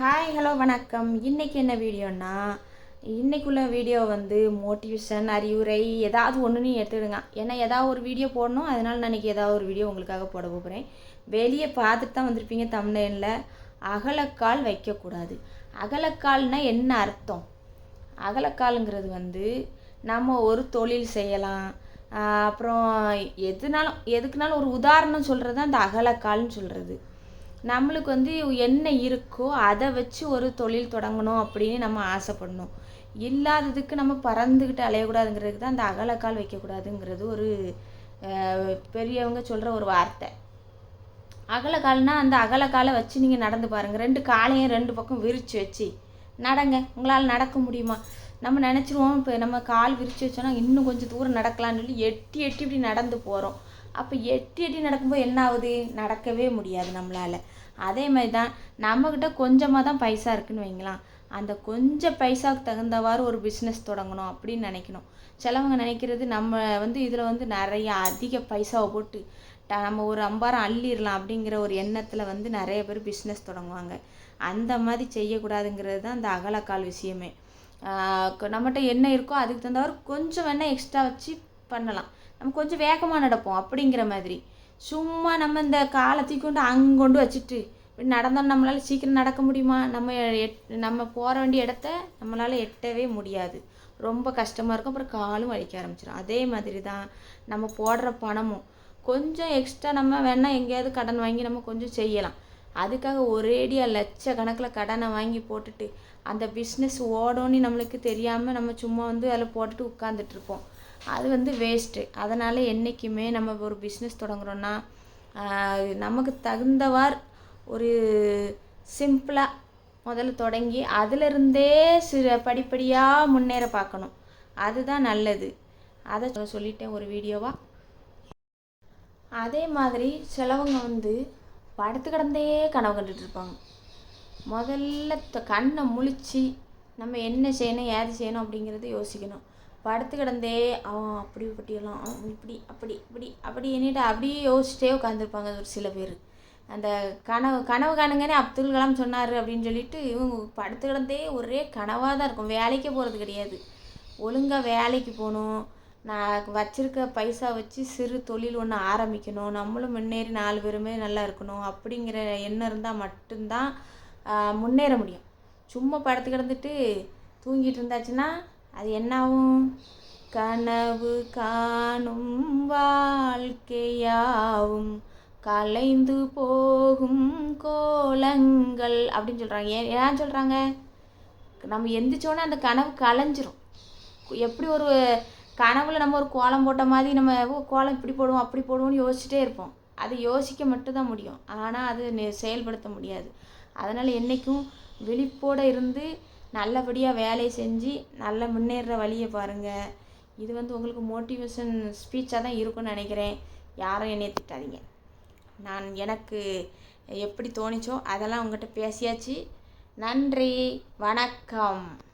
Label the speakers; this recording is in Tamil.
Speaker 1: ஹாய் ஹலோ வணக்கம். இன்றைக்கி என்ன வீடியோன்னா இன்றைக்குள்ள வீடியோ வந்து மோட்டிவேஷன் அறிவுரை ஏதாவது ஒன்றுன்னு எடுத்துடுங்க. ஏன்னா ஏதாவது ஒரு வீடியோ போடணும். அதனால் நான் இன்றைக்கி ஏதாவது ஒரு வீடியோ உங்களுக்காக போட போகிறேன் வெளியே பார்த்துட்டு தான் வந்திருப்பீங்க தமிழ்ல அகலக்கால் வைக்கக்கூடாது. அகலக்கால்னால் என்ன அர்த்தம்? அகலக்காலுங்கிறது வந்து நம்ம ஒரு தொழில் செய்யலாம். அப்புறம் எதுனாலும் எதுக்குனாலும் ஒரு உதாரணம் சொல்கிறது தான் அந்த அகலக்கால்னு சொல்கிறது நம்மளுக்கு வந்து என்ன இருக்கோ அதை வச்சு ஒரு தொழில் தொடங்கணும் அப்படின்னு நம்ம ஆசைப்படணும். இல்லாததுக்கு நம்ம பறந்துக்கிட்டு அலையக்கூடாதுங்கிறதுக்கு தான் அந்த அகலக்கால் வைக்கக்கூடாதுங்கிறது ஒரு பெரியவங்க சொல்கிற ஒரு வார்த்தை. அகலக்கால்னா அந்த அகலக்காலை வச்சு நீங்கள் நடந்து பாருங்கள் ரெண்டு காலையும் ரெண்டு பக்கம் விரித்து வச்சு நடங்க. உங்களால் நடக்க முடியுமா? நம்ம நினச்சிருவோம் இப்போ நம்ம கால் விரித்து வச்சோன்னா இன்னும் கொஞ்சம் தூரம் நடக்கலாம்னு சொல்லி எட்டி எட்டி இப்படி நடந்து போகிறோம் அப்போ எட்டி எட்டி நடக்கும்போது என்ன ஆகுது? நடக்கவே முடியாது நம்மளால். அதே மாதிரி தான் நம்மக்கிட்ட கொஞ்சமாக தான் பைசா இருக்குன்னு வைங்களாம் அந்த கொஞ்சம் பைசாவுக்கு தகுந்தவாறு ஒரு பிஸ்னஸ் தொடங்கணும் அப்படின்னு நினைக்கணும். சிலவங்க நினைக்கிறது நம்ம வந்து இதில் வந்து நிறைய அதிக பைசாவை போட்டு ட- நம்ம ஒரு அம்பாரம் அள்ளிடலாம் அப்படிங்கிற ஒரு எண்ணத்தில் வந்து நிறைய பேர் பிஸ்னஸ் தொடங்குவாங்க. அந்த மாதிரி செய்யக்கூடாதுங்கிறது தான் அந்த அகலக்கால் விஷயமே. நம்மகிட்ட என்ன இருக்கோ அதுக்கு தகுந்தவாறு கொஞ்சம் வேணால் எக்ஸ்ட்ரா வச்சு பண்ணலாம். நம்ம கொஞ்சம் வேகமாக நடப்போம் அப்படிங்கிற மாதிரி. சும்மா நம்ம இந்த காலத்தை கொண்டு அங்கே அங்கொண்டு வச்சுட்டு இப்படி நடந்தால் நம்மளால் சீக்கிரம் நடக்க முடியுமா? நம்ம எட் நம்ம போகிற வேண்டிய இடத்த நம்மளால் எட்டவே முடியாது. ரொம்ப கஷ்டமாக இருக்கும். அப்புறம் காலும் வலிக்க ஆரம்பிச்சிடும் அதே மாதிரி தான் நம்ம போடுற பணமும். கொஞ்சம் எக்ஸ்ட்ரா நம்ம வேணால் எங்கேயாவது கடன் வாங்கி நம்ம கொஞ்சம் செய்யலாம். அதுக்காக ஒரேடியாக லட்சக்கணக்கில் கடனை வாங்கி போட்டுட்டு அந்த பிஸ்னஸ் ஓடோன்னு நம்மளுக்கு தெரியாமல் நம்ம சும்மா வந்து அதில் போட்டுட்டு உட்காந்துட்ருப்போம் அது வந்து வேஸ்ட்டு அதனால் என்றைக்குமே நம்ம ஒரு பிஸ்னஸ் தொடங்குறோன்னா நமக்கு தகுந்தவாறு ஒரு சிம்பிளாக முதல்ல தொடங்கி அதிலிருந்தே சிறு படிப்படியாக முன்னேற பார்க்கணும். அதுதான் நல்லது. அதை சொல்லிட்டேன் ஒரு வீடியோவா அதே மாதிரி சிலவங்க வந்து படுத்து கிடந்தே கனவு கண்டுட்டு இருப்பாங்க. முதல்ல த- கண்ணை முழிச்சு நம்ம என்ன செய்யணும் ஏது செய்யணும் அப்படிங்கிறத யோசிக்கணும். படுத்து கிடந்தே அவன் அப்படி இப்படியெல்லாம் அவன் இப்படி அப்படி இப்படி அப்படி என்னிட்டு அப்படியே யோசிச்சுட்டே உட்காந்துருப்பாங்க ஒரு சில பேர். அந்த கனவு கனவு காணுங்கன்னே அப்துல் கலாம் சொன்னார் அப்படின்னு சொல்லிட்டு இவங்க படுத்து கிடந்தே ஒரே கனவாக தான் இருக்கும். வேலைக்கே போகிறது கிடையாது. ஒழுங்காக வேலைக்கு போகணும் நான் வச்சுருக்க பைசா வச்சு சிறு தொழில் ஒன்று ஆரம்பிக்கணும். நம்மளும் முன்னேறி நாலு பேருமே நல்லா இருக்கணும். அப்படிங்கிற எண்ணம் இருந்தால் மட்டும்தான் முன்னேற முடியும். சும்மா படுத்து கிடந்துட்டு தூங்கிட்டு இருந்தாச்சுன்னா அது என்னாகும் கனவு காணும் வாழ்க்கையாவும் கலைந்து போகும் கோலங்கள் அப்படின்னு சொல்கிறாங்க ஏன் ஏன் சொல்கிறாங்க நம்ம எந்திரிச்சோன்னே அந்த கனவு கலைஞ்சிரும். எப்படி ஒரு கனவில் நம்ம ஒரு கோலம் போட்ட மாதிரி நம்ம கோலம் இப்படி போடுவோம் அப்படி போடுவோம்னு யோசிச்சுட்டே இருப்போம். அது யோசிக்க மட்டும்தான் முடியும். ஆனால் அது நெ- செயல்படுத்த முடியாது. அதனால் என்றைக்கும் விழிப்போடு இருந்து நல்லபடியாக வேலையை செஞ்சு நல்ல முன்னேற வழியை பாருங்கள் இது வந்து உங்களுக்கு மோட்டிவேஷன் ஸ்பீச்சாக தான் இருக்கும்னு நினைக்கிறேன். யாரும் என்னைய திட்டாதீங்க. நான் எனக்கு எப்படி தோணுச்சோ அதெல்லாம் உங்கள்கிட்ட பேசியாச்சு. நன்றி. வணக்கம்.